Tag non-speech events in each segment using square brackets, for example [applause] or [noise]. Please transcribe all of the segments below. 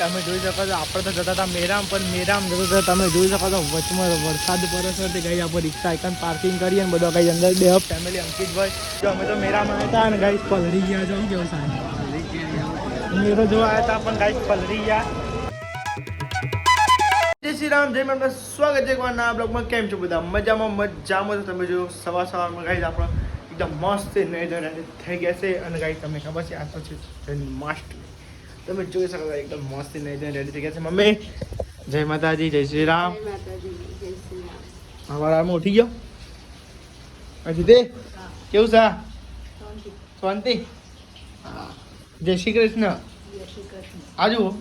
તમે જોઈ શકો છો, આપણે તો જતા હતા મેરામ, પણ મેરામ જતો હતો, તમે જોઈ શકો છો, વચમાં વરસાદ પડે છે, તે ગઈ આપણે રિક્ષા એકન પાર્કિંગ કરીએ અને બધા કઈ અંદર બે ફેમિલી અંકિતભાઈ જો અમે તો મેરામાં હતા અને ગાઈસ પલરી ગયા છો કેવું સાહેબ મેરો જોવા આવ્યા હતા, પણ ગાઈસ પલરી ગયા. જય શ્રી રામ, જય મેમ સ્વાગત છે એકવાર ના બ્લોગમાં. કેમ છો બધા? મજામાં મજામાં તો તમે જો સવાર સવારમાં ગાઈસ આપણે એકદમ મસ્ત નહીં થઈ ગયા છે. અને ગાઈસ તમને ખબર છે, આ તો છે જન્માષ્ટમી તમે જોઈ શકો છો એકદમ મસ્ત નહીં રેડી થઈ ગયા છે. મમ્મી જય માતાજી જય શ્રી રામ. અમારા. અમારામાં ઉઠી ગયો? હજી તે કેવું છે? શાંતિ. જય શ્રી કૃષ્ણ. આજુ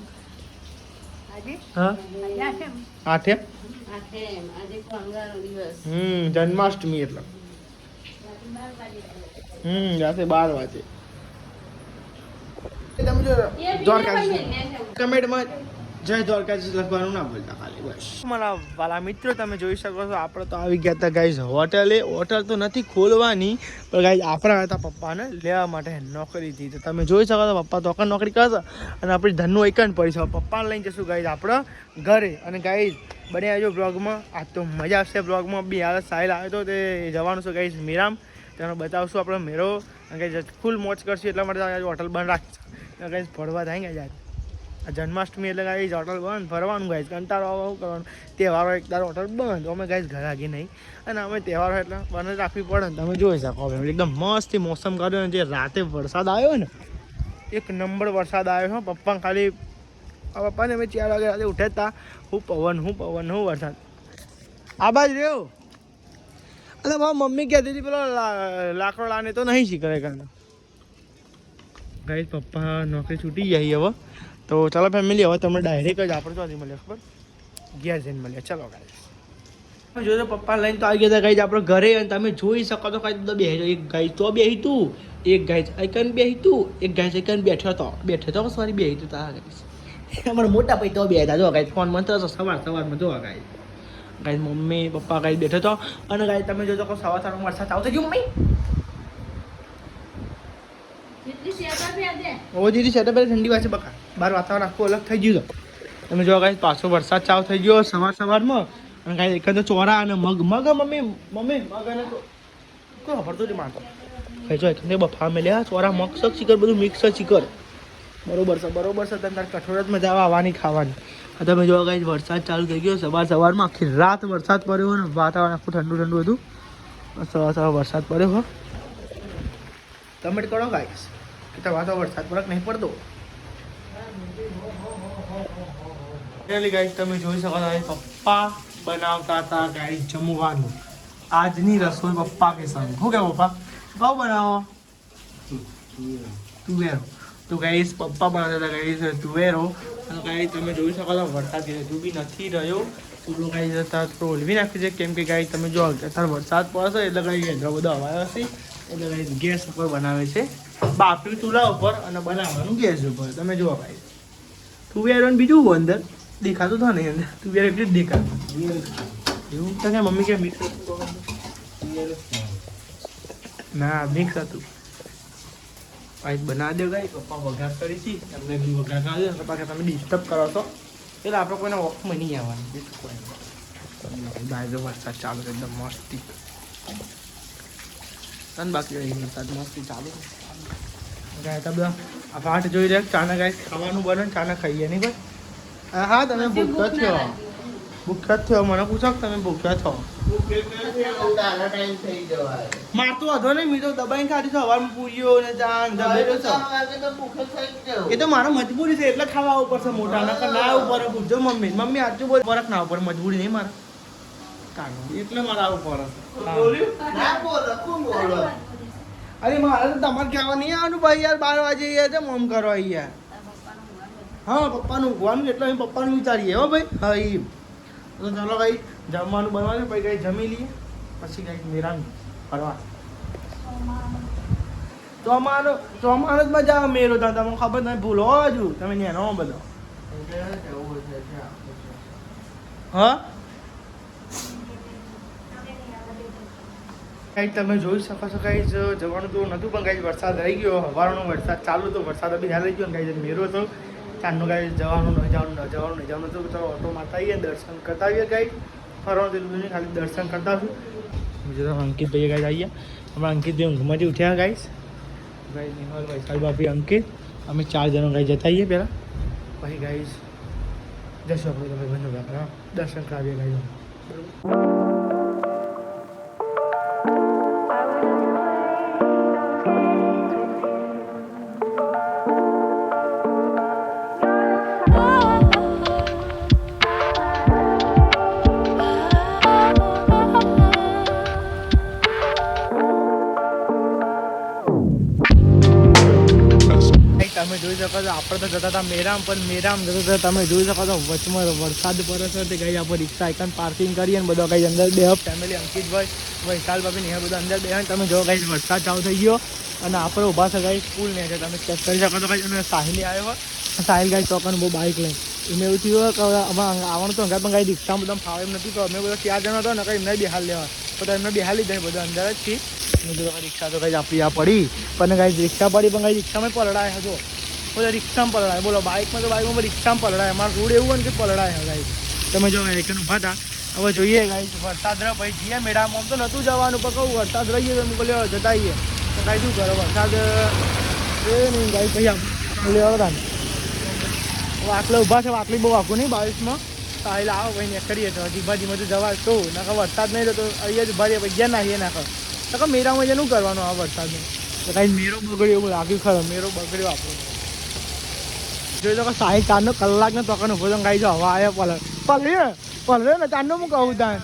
હા? આ કેમ? આઠે. હમ જન્માષ્ટમી એટલે. હમ રાતે બાર વાગે. તમે જો દ્વારકાધીશ કમેન્ટમાં જય દ્વારકાધીશ લખવાનું ના ભૂલતા ખાલી બસ. મારા વાલા મિત્રો તમે જોઈ શકો છો આપણે તો આવી ગયા હતા ગાઈઝ હોટલે. હોટલ તો નથી ખોલવાની પણ ગાઈઝ આપણા હતા પપ્પાને લેવા માટે નોકરીથી તો તમે જોઈ શકો છો પપ્પા તો અકન નોકરી કરશે અને આપણી ધનનું એકન પડી છે. પપ્પાને લઈને જશું ગાઈઝ આપણે ઘરે. અને ગાઈઝ બને આવજો બ્લોગમાં આ તો મજા આવશે બ્લોગમાં બી હાલ સાહેલ આવ્યો તો તે જવાનું છું ગાઈઝ મીરામ. તેનો બતાવશું આપણે મેરો અને ગાઈઝ ફૂલ મોજ કરશું એટલા માટે આજે હોટલ બંધ રાખીશું ગાઈઝ ફરવા થાય ગયા આ જન્માષ્ટમી એટલે ગાઈઝ હોટલ બંધ ફરવાનું ગાઈઝ કંટાળો આવો કરવાનું. તહેવારો એક તાર હોટલ બંધ. અમે ગાઈઝ ઘર આગી નહીં. અને અમે તહેવારો એટલે બંધ રાખવી પડે ને. તમે જોઈ શકો હવે એકદમ મસ્ત મોસમ કર્યો ને. જે રાતે વરસાદ આવ્યો ને, એક નંબર વરસાદ આવ્યો છે પપ્પા ખાલી પપ્પાને અમે ચાર વાગે રાતે ઉઠ્યા હતા હું પવન હું પવન, હું વરસાદ. આ બાજ રહ્યો. અરે મારા મમ્મી કહેતી હતી, પેલો લાકડો લાને તો નહીં શીખરે કારણ ગાઈઝ પપ્પા નોકરી છૂટી જાય હવે. તો ચાલો ફેમિલી હવે તમને ડાયરેક્ટ જ આપણે ચોથી મળ્યા ખબર? ઘેર જઈને મળ્યા ચાલો ગાઈ જો પપ્પા લઈને તો આવી ગયા હતા ગાઈઝ આપણે ઘરે અને તમે જોઈ શકો તો કાંઈ તો બેસી એક ગાય તો બે તું, એક ગાય આઈકન બે તું, એક ગાય આઈકન બેઠો તો બેઠો તો સોરી બે તું તા ગાઈઝ [laughs] અમારા મોટા ભાઈ તો બે હતા. જો ગાઈ ફોન મંત્ર સવાર સવારમાં જો ગાઈ ગાઈ મમ્મી, પપ્પા ગાઈ બેઠો તો અને ગાઈ તમે જોજો સવાર સવારમાં વરસાદ આવતો ગયો, મમ્મી. બી છે તો પહેલાં ઠંડી વાસે બકા. બહાર વાતાવરણ આખું અલગ થઈ ગયું છે. તમે જો કાંઈ પાછો વરસાદ ચાલુ થઈ ગયો સવાર સવારમાં. અને કાંઈ એક તો ચોરા અને મગ. મગ મમ્મી મમ્મી, મગ અને કોઈ ખબરતું જ માનતો ખાઈ જો એક બફા મેલ્યા. ચોરા, મગ સક ચીકર બધું મિક્સ ચીકર બરોબર છે બરોબર છે. તમે તાર કઠોળ જ મજા આવે આવવાની ખાવાની. તમે જો કાંઈ વરસાદ ચાલુ થઈ ગયો. સવાર સવારમાં આખી રાત વરસાદ પડ્યો અને વાતાવરણ આખું ઠંડુ ઠંડુ હતું. સવાર સવાર વરસાદ પડ્યો, હો. કમેન્ટ કરો, ગાઈસ. કે વાતો વરસાદ, ફરક નહીં પડતો. ફાઇનલી ગાઈસ તમે જોઈ શકો છો પપ્પા બનાવતા હતા ગાઈસ જમવાનું. આજની રસોઈ પપ્પા કે સંગ શું કે પપ્પા? ભાવ બનાવો. તુવેરો. તો ગાઈસ પપ્પા બનાવતા હતા ગાઈસ તુવેરો. અને ગાઈસ તમે જોઈ શકો છો, વરસાદ હજુ બી નથી રહ્યો. ચૂલો ગાઈસ અત્યારે ઓલવી નાખ્યું છે, કેમ કે તમે જો અત્યારે વરસાદ પડશે, એટલે ગાઈસ એટલો બધો હવાયો હશે. એટલે ગાઈસ ગેસ ઉપર બનાવે છે. બાપરી ચૂલા ઉપર અને બનાવવાનું ગેસ ઉપર. તમે જુઓ ભાઈ. તુવેર ને બીજું હોય અંદર. દેખાતું થાય નહીં અંદર. તુવેર એટલી જ દેખાતું. એવું તો કે મમ્મી કે મિક્સ ના, મિક્સ હતું. ભાઈ બનાવી દે ભાઈ. પપ્પા વઘાર કરી છી તમને બી વઘાર કરી દે કે તમે ડિસ્ટર્બ કરો છો એટલે આપણે કોઈને વોકમાં નહીં આવવાનું. બીજું વરસાદ ચાલુ છે, એકદમ મસ્તી. તન બાકી વરસાદ મસ્તી ચાલુ ગાય બધા આ પાઠ જોઈ રહ્યા ચાના ગાય ખાવાનું બને ચાના ખાઈએ નહીં ભાઈ? હા હા તમે ભૂખ્યા ભૂખ થયો ભૂખ્યા થયો મને પૂછો તમે ભૂખ્યા છો. માર તો વધો મીઠો દબાઈને ખાધી છે. હવામાં પૂરીઓ ને ચા દબેલો છે. એ તો મારો મજબૂરી છે એટલે ખાવા આવવું પડશે મોટા. નકર ના ઉપર પૂછજો મમ્મી. મમ્મી આજુ બોલ પરખ ના પડે. મજબૂરી નહીં મારે. એટલે મારા પડે. અરે મારે તો તમારે કહેવા નહીં આવવાનું ભાઈ યાર બાર વાગે યાર છે મોમ કરો યાર હા પપ્પાનું ઊંઘવાનું એટલે અમે પપ્પાનું વિચારીએ હો ભાઈ. હા એ તો ચાલો ભાઈ જમવાનું બનવાનું પછી કઈ જમી લઈએ. પછી કંઈક મેરાન ફરવા. તો અમારો તો અમારો જ મજા આવે મેરો ત્યાં તમને ખબર નહીં ભૂલો હજુ. તમે નેનો નો બધો. હા? કંઈક તમે જોઈ શકો છો કંઈ જવાનું તો નહોતું પણ કંઈ વરસાદ રહી ગયો હવારનો વરસાદ ચાલુ તો વરસાદ બી હાલ રહી ગયો ને કંઈ મેરો તો ચારનું ગાઈ જવાનું ન જવાનું ન જવાનું નહીં જવાનું તો ચાલો ઓટો માતા આવીએ દર્શન કરતા આવીએ ગાઈ ફરવાનું તેટલું નહીં ખાલી દર્શન કરતા છું બીજું તો અંકિત ભાઈ ગાઈ આવીએ. હમણાં અંકિત ભાઈ ઊંઘમાંથી ઉઠ્યા ગાઈશ ગાઈ નિહાલ વૈશાલ ભાભી અંકિત. અમે ચાર જણો ગાઈ જતા આવીએ પહેલાં. પછી ગાઈશ જશું આપણે તમે ભાઈ દર્શન કરાવીએ ગાઈ બરોબર શકો છો. આપણે તો જતા હતા મેરામ, પણ મેરામ જતા હતા, તમે જોઈ શકો છો, વચમાં વરસાદ પડે છે. તે ગઈ આપણે રિક્ષા આઈકન પાર્કિંગ કરીએ અને બધા કઈ અંદર બે ફેમિલી અંકિતભાઈ વૈશાલ બાબી ને એ બધા અંદર બે તમે જો કઈ વરસાદ ચાલુ થઈ ગયો. અને આપણે ઊભા છે કઈ સ્કૂલ ને તમે ચેક કરી શકો છો કઈ અને સાહિલી આવ્યો સાહિલ ગાઈ ચોકન બહુ બાઇક લઈને. એમને એવું થયું કે અમે આવવાનું તો અંગાત પણ ગાઈ રિક્ષામાં બધા ફાવે એમ નથી, તો અમે બધા ચાર જણા હતા ને, કઈ એમને બિહાર લેવા તો એમને બેહાલી જાય બધા અંદર જ છીએ રિક્ષા તો કઈ આપણી આ પડી. પણ કઈ રિક્ષા પડી પણ કઈ રિક્ષામાં પલડાય હતો બોલો રિક્ષામાં પલડાય બોલો, બાઇકમાં તો બાઇકમાં રિક્ષામાં પલડાય અમારા રોડ એવું હોય ને કે પલડાય હવે ગાઈ તમે જો એક ઊભા હતા. હવે જોઈએ ગાઈ વરસાદ રહે પછી જઈએ મેળામાં. આમ તો નહોતું જવાનું, પણ કહું, વરસાદ રહીએ તો મુકલે જતા આવીએ તો કાંઈ શું કરો? વરસાદ એ નહીં ગાઈ પછી આમ લેવા હતા વાકલે ઊભા છે. વાકલી બહુ આખું નહીં બાવીસમાં તો આવેલા આવો ભાઈ ને કરીએ તો. હજી ધીમા તો જવા તો નાખો વરસાદ નહીં તો અહીંયા જ ભરીએ ભાઈ ગયા નાખીએ નાખો નકર. મેરામાં જે શું કરવાનું આ વરસાદનું? તો કાંઈ મેરો બગડ્યો એવું લાગ્યું ખરો. મેરો બગડ્યો આપણો. જોઈ તો સાહી કલાક ને તોકન ઊભો થઈને ગાઈ જો, હવા આવ્યા પલર પલરી પલરે ને ચારનો હું કહું તાન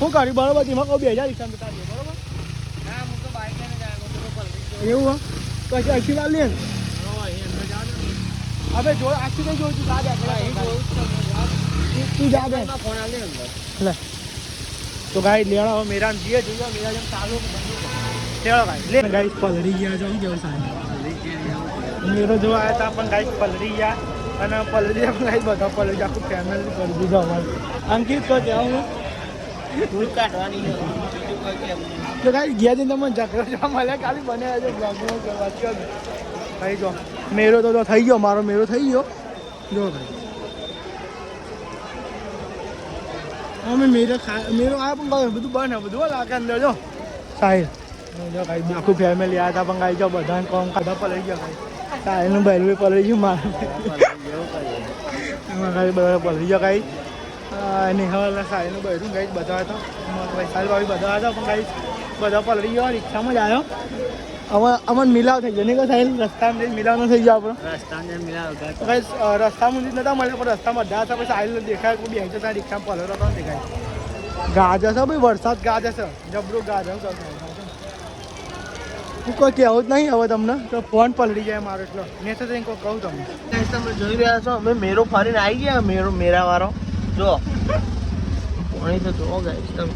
હું કરી બરોબર ધીમા કહું બે હજાર રિક્ષા બતાવજો બરોબર? એવું હા? પછી આખી વાર લે હવે જો, આખી કઈ જોયું તું, જા દે તું જા દે લે. તો ગાઈ લેણો હવે મેરામ જીએ, જોઈએ, મેરા જેમ ચાલુ લેણો ગાઈ. લે. ગાઈ પલરી ગયા જો કેવું સાહેબ? મેરો જોવા આવ્યા હતા પણ કાંઈક પલરી ગયા. અને પલરી ગયા પણ ગાઈ બધા પલરી ગયા. આખું ફેમિલી કરી દીધો અમારું. અંકિત તો ત્યાં હું? ધૂળ કાઢવાની તો ગાઈ ગયા જઈને તમે ઝઘડો જોવા મળ્યા. ખાલી બને આજે બ્લોગમાં કરવા કહો થઈ જો મેરો તો થઈ ગયો. મારો મેરો થઈ ગયો. જો ભાઈ. અમે મેરો ખા મેરો આ પણ ગયો બધું બને બધું લાગે અંદર જો. સાહેબ. જો કાંઈ આખું ફેમિલી આવ્યા હતા પણ ગાઈ જો બધાને કોમ કાઢા પર લઈ ગયા કાંઈ સાહેબનું બહેરું પલળી ગયું મારું કાંઈ બધા પલળી ગયા કાંઈ નિહાળ સાહેબનું બહેરું કાંઈ બધા હતા વૈશાલ ભાઈ. બધા હતા પણ કાંઈ બધા પલળી ગયો રિક્ષામાં જ આવ્યો. હવે અમને મિલાવ થઈ ગયો. નહીં કે સાહેબ રસ્તામાં મિલાવ ન થઈ ગયો આપણો. રસ્તાને મિલાવ કઈ રસ્તામાં નતા મળે પણ રસ્તામાં બધા હતા પછી આવેલું દેખાય કોઈ બી ત્યાં રિક્ષામાં પલરો તો દેખાય. ગાજ હશે ભાઈ વરસાદ ગાજ હશે જબરું ગાજ હું હું કોઈ કહેવું જ નહીં હવે તમને, તો ફોન પલડી જાય મારો એટલો. મેં તો તને કોઈ કહું તમને. તમે જોઈ રહ્યા છો, અમે મેરો ફરીને આવી ગયા, મેરો મેરા વાળો જો. પાણી તો જો ગાઈસ, તમે.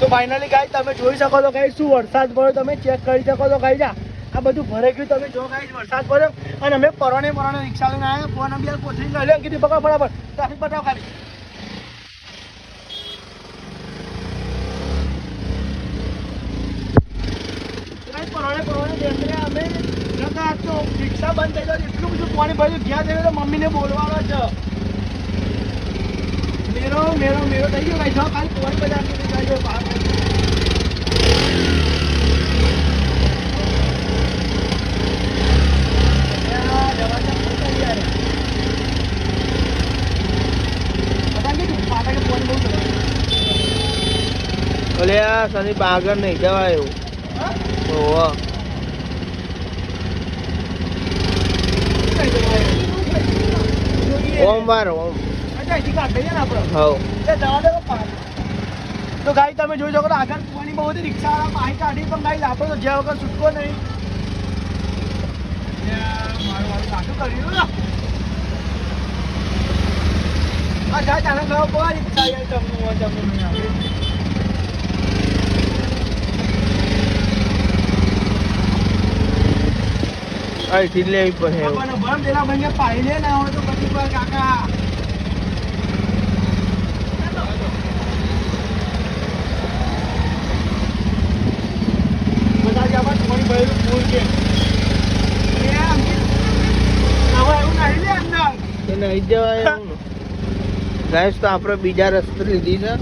તો ફાઇનલી ગાઈ તમે જોઈ શકો છો ગાઈ શું વરસાદ પડ્યો, તમે ચેક કરી શકો છો ગાઈ જા આ બધું ભરાઈ ગયું, તમે જો ગાઈ વરસાદ પડ્યો. અને અમે પરણે પરણે રિક્ષા લઈને આવ્યા ફોન અમે કોથળી લઈ લે કીધું પકડ બરાબર ટ્રાફિક બતાવો ખાલી. ગાઈ પરણે પરણે અમે. તો રિક્ષા બંધ થઈ ગયો. એટલું બધું પાણી ભર્યું. ગયા તો મમ્મીને બોલવાનો છે. મેરો મેરો મેરો. થઈ ગયો ભાઈ. જો ખાલી પોઈન્ટ બધા આપી દીધા જો બહાર. આ શનિ આગળ નહીં જવાય એવું. ઓહો ઓમ વાર ઓમ. હવ. તો ગાઈ તમે જોઈ શકો આગળ કુવાની બહુ બધી રિક્ષા પાણી કાઢી પણ ગાઈ આપણે તો જ્યાં વગર છૂટકો નહીં. આ ગાય તારા ગયો બહુ રિક્ષા તમને તમને અહીંથી લેવી પડે પાડી લે ને હવે તો પછી કાકા. ગાઈસ તો આપણે બીજા રસ્તે લીધી છે.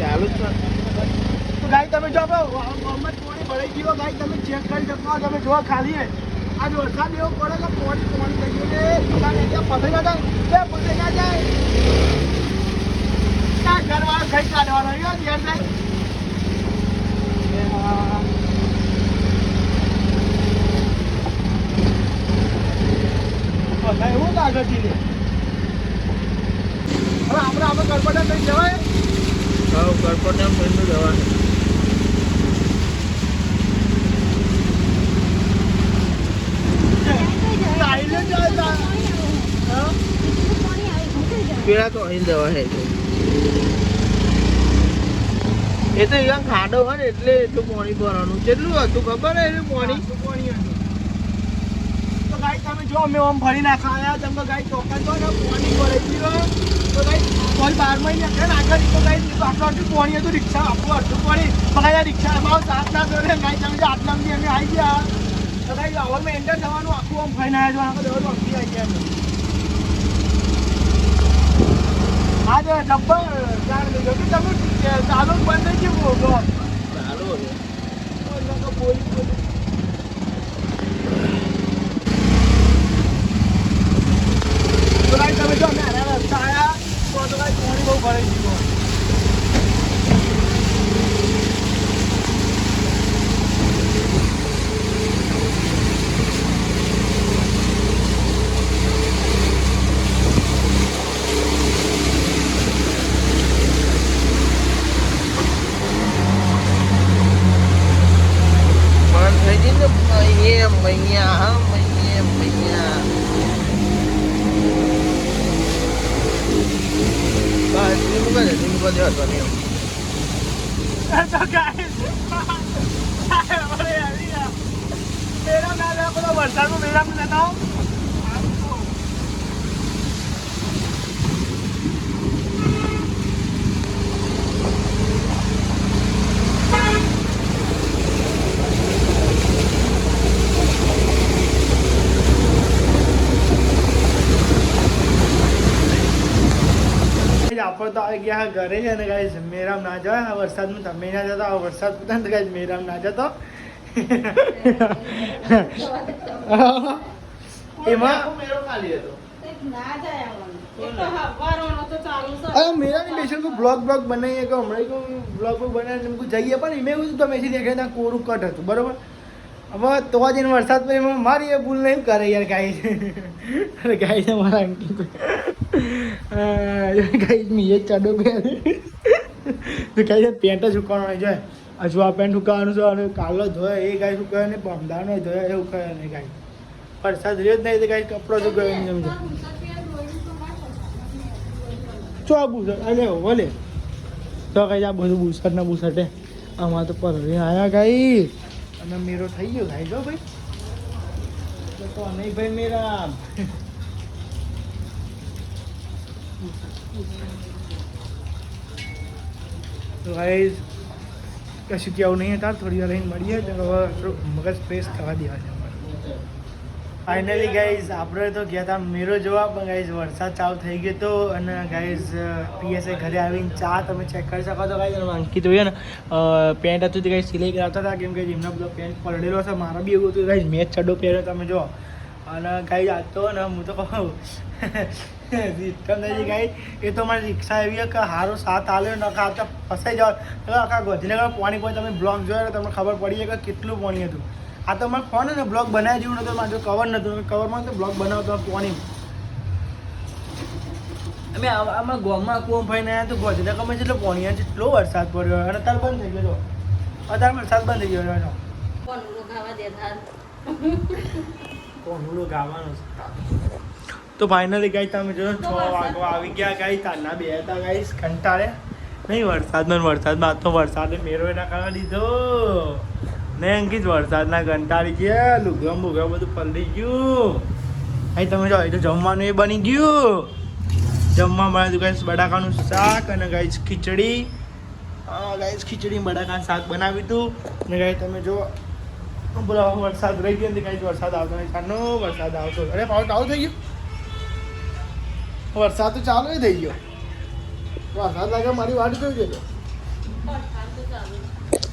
ચાલુ ચાલુ તમે જો આપણે ભરાઈ ગયો ભાઈ, તમે ચેક કરી શકો, તમે જોવા ખાલી આજ વરસાદ એવો પડે કે પોણી પોણી થઈ ગયું ફસાઈ ના જાય, બે ફસાઈ ના જાય. ઘરવાળો ખાઈ કાઢવાનો? યો ધ્યાન ફસાય એવું લે હવે આપણે આપણે ગરબડા થઈ જવાય. હા ગણપતિ મહિનું જવાનું. પેલા તો અહીં દવા છે. એ તો અહીંયા ખાડો હોય ને એટલે એટલું પાણી ભરવાનું. કેટલું હતું ખબર હે એનું પાણી? તો ગાઈ તમે જો અમે આમ ફરી નાખા આવ્યા તમે ગાઈ ચોખા તો ને પાણી ભરે તો ગાઈ કોઈ બાર મહિને નાખે ને આગળ તો ગાઈ આટલું આટલું પાણી હતું. રિક્ષા આપણું આટલું પાણી. આ રિક્ષા અમારો સાત ના દોરે ગાઈ તમે જો આટલા અમે આવી ગયા. તો ગાઈ એન્ટર થવાનું, આખું આમ ફરીને આવ્યા છો. આખો વખતી આવી ગયા અમે હા તો જબ્બર ચાલ જો કે તમે ચાલુ બંધ થઈ ગયું. ગો ચાલુ બોલી બોલી તો ભાઈ તમે જો અમે આના રસ્તા આયા તો તો ભાઈ પાણી બહુ ભરાઈ ગયું પણ થઈ ગઈ ને મૈયે મૈયા હા મૈયે મૈયા બસ ને એમ. તો અરે આવી ગયા. મેરા ના લે પેલો વરસાદમાં મેરા માં લેતા આવો. આપણે તો આવી ગયા ઘરે છે ને ગાઈસ મેરામ ના જાય આ વરસાદમાં તમે ના જતા આ વરસાદ પડે ને ગાઈસ મેરામ ના જતો એમાં આખો મેળો ખાલી હતો ના જાય આવવાનું. એક તો હવારનો તો ચાલુ છે. અરે મેરાની બેસન કો બ્લોગ બ્લોગ બનાવીએ કે હમણાં કો બ્લોગ બ્લોગ બનાવીને એમ જઈએ પણ એમાં એવું તમે એસી દેખાય ત્યાં કોરું કટ હતું બરોબર હવે તો જઈને વરસાદ પછી એમાં મારી એ ભૂલ નહીં કરે યાર ગાઈ અરે ગાઈ છે મારા અંકિત ગાઈ મી એ ચાડો ગયા તો ગાઈ છે પેન્ટ જ સુકવાનો જોઈએ હજુ આ પેન્ટ સુકાવાનું છે, અને કાલો ધોયો, એ ગાય કહે ને બમદાનો ધોયો એવું કરે નહીં ગાય વરસાદ રહ્યો જ નહીં, તો ગાય કપડો સુકાય નહીં સમજો ચો આ બુસટ અલે ભલે. તો કઈ આ બધું બુસટ ને બુસટ આમાં તો પરવી આયા ગઈ અને મેરો થઈ ગયો થાય જો ભાઈ. તો નહીં ભાઈ મેરા. તો ગાઈઝ કશું કેવું નહીં હતા, થોડી વાર રહીને મળીએ હવે મગજ ફ્રેશ થવા દેવા છે ફાઇનલી ગાઈઝ આપણે તો ગયા હતા મેરો જોવા પણ ગાઈઝ વરસાદ ચાલુ થઈ ગયો તો અને ગાઈઝ પીએસએ ઘરે આવીને ચા તમે ચેક કરી શકો છો ગાઈઝ અંકિત હોય ને પેન્ટ હતું તે ગાઈઝ સિલાઈ કરાવતા હતા, કેમ કે એમનો બધો પેન્ટ પલળેલો છે, મારા બી એવું હતું ગાઈઝ મેચ ચડો પહેર્યો, તમે જો અને ગાઈઝ આજ તો ને, હું તો કહું સિસ્ટમ નથી ગાઈ એ તો મારી રિક્ષા એવી કે સારો સાથ આલ્યો આખા આવતા ફસાઈ જાવ આખા ગોધીનગર પાણી કોઈ તમે બ્લોક જોયો ને, તમને ખબર પડી કે કેટલું પાણી હતું. આ તો મારે ફોન ને બ્લોગ બનાવી જેવું નતું મારે કવર નતું. કવરમાં તો બ્લોગ બનાવતો પાણી અમે આમાં ગોમાં કુવો ફઈને આવ્યા તો ગોધીનગરમાં જેટલો પાણી આવે એટલો વરસાદ પડ્યો અને અત્યારે બંધ થઈ ગયો અત્યારે વરસાદ બંધ થઈ ગયો એનો. કોનું રોકાવા દેતા કોહુડો ગાવાનો છે? તો ફાઇનલી ગાઈ તમે જો છ વાગવા આવી ગયા ગાઈ તારના બે હતા ગાઈસ કંટાળે. નહીં વરસાદમાં ને વરસાદમાં તો વરસાદે મેરો એના કરવા દીધો. ને અંકિત વરસાદના કંટાળી ગયા. લુગમ ભૂગમ બધું પલળી ગયું. અહીં તમે જો તો જમવાનું એ બની ગયું. જમવા મળે તો ગાઈસ બટાકાનું શાક અને ગાઈસ ખીચડી. ગાઈસ ખીચડી બટાકાનું શાક બનાવ્યું હતું. અને ગાઈ તમે જો બોલો વરસાદ રહી ગયો ને કઈ વરસાદ આવતો નહીં. સાનો વરસાદ આવતો. અરે પાવ ચાલુ થઈ ગયો. વરસાદ તો ચાલુ થઈ ગયો. વરસાદ લાગે મારી વાટ જોઈ ગયો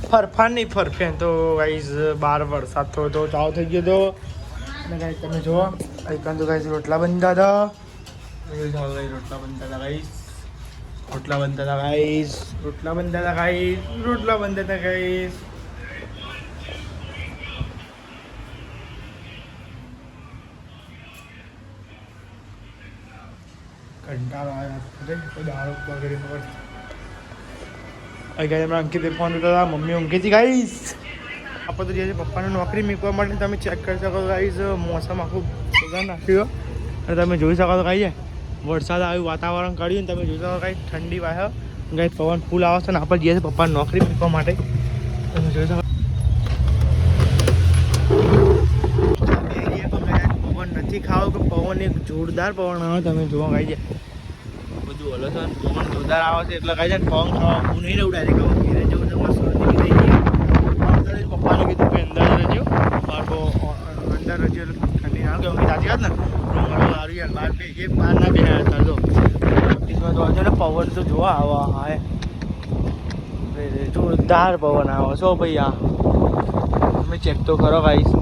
ફરફાન નહીં ફરફેન તો ગાઈઝ બાર વરસાદ થયો તો ચાવ થઈ ગયો તો. અને ગાઈઝ તમે જુઓ અહીં તો ગાઈઝ રોટલા બનતા હતા. રોટલા બનતા હતા ગાઈઝ રોટલા બનતા હતા ગાઈઝ રોટલા બનતા હતા ગાઈઝ રોટલા બનતા હતા ગાઈઝ કંટાળો આવ્યો કોઈ દારૂ વગેરે ગાઈ અમે અંકિતે ફોન કરતા હતા મમ્મી હતી ગાઈસ આપણે તો જે પપ્પાની નોકરી મૂકવા માટે તમે ચેક કરી શકો છો ગાઈસ મોસમ આખું બગાડ નાખ્યું અને તમે જોઈ શકો છો ગાઈ વરસાદ આવ્યું વાતાવરણ કર્યું ને તમે જોઈ શકો કાંઈ ઠંડી વાહ ગાઈ પવન ફૂલ આવે છે ને આપણે જઈએ છીએ પપ્પાને નોકરી મૂકવા માટે તમે જોઈ શકો પવન નથી ખાવ કે પવન એક જોરદાર પવન આવે તમે જોવા ગાઈ છે બધું હલો પવન આવે છે એટલે કાંઈ છે પવન ખાવા હું નહીં રહું ડાયરેક્ટ હવે ઘેરે જવું છે કીધું અંદર રહેજો. અંદર રહેજો એટલે ઠંડી સાચી વાત ને? રૂમ વાળું સારું યાર બે અત્યારે તો ને પવન તો જોવા આવા રે જોરદાર પવન આવે. છો ભાઈ આ? તમે ચેક તો કરો ગાઈશ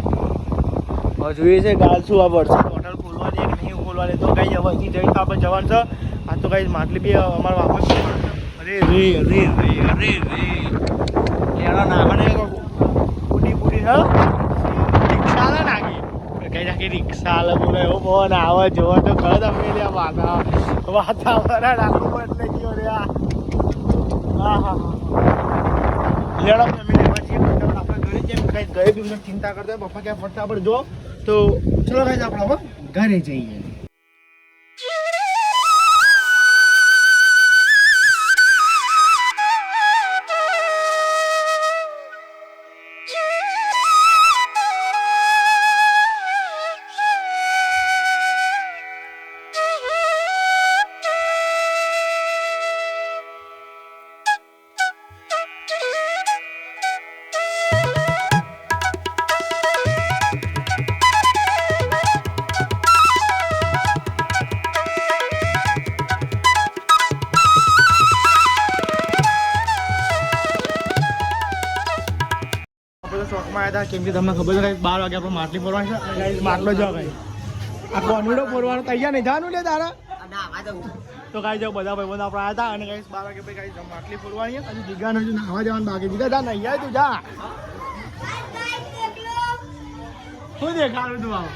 જોઈએ છે ગાલ શું આ વરસાદ. હોટલ ખોલવાની કે નહીં ખોલવાની તો કઈ અહીંથી જઈને આપણે જવાનું છે. આ તો કઈ માટલી બી અમારે વાપસ અરે રે અરે રે અરે રે એના નાખને પૂરી બુડી હા? રિક્ષા ના નાખી કઈ નાખી રિક્ષા લે બોલે એવો ફોન આવે જોવો તો ખરો તમે લે વાતા વાતાવરણ આખું બદલે ગયો રે આ. હા હા લેડો ફેમિલી પછી આપણે ઘરે જેમ કઈ બી ચિંતા કરતા હોય, ક્યાં ફરતા? આપણે જો તો ચલો કઈ આપણે ઘરે જઈએ. હતા. કેમ કે તમને ખબર છે બાર વાગે આપણે માટલી ફોરવાની છે. માટલો જાવ ભાઈ આ કોનડો ફોરવાનો તૈયાર નહીં જાનું લે તારા. તો કાંઈ જાવ બધા ભાઈ બધા આપણે હતા અને કઈ બાર વાગે પછી કાંઈ માટલી ફોરવાની છે. હજુ જીગાને હજુ નાહવા જવાનું બાકી જીગા જા નહીં આવે તું જા. શું દેખાડું તું આવ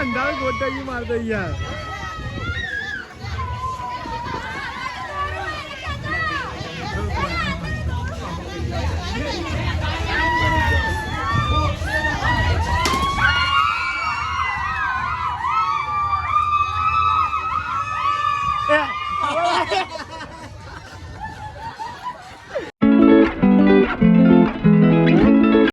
અંધારે ગોટાજી મારતો યાર.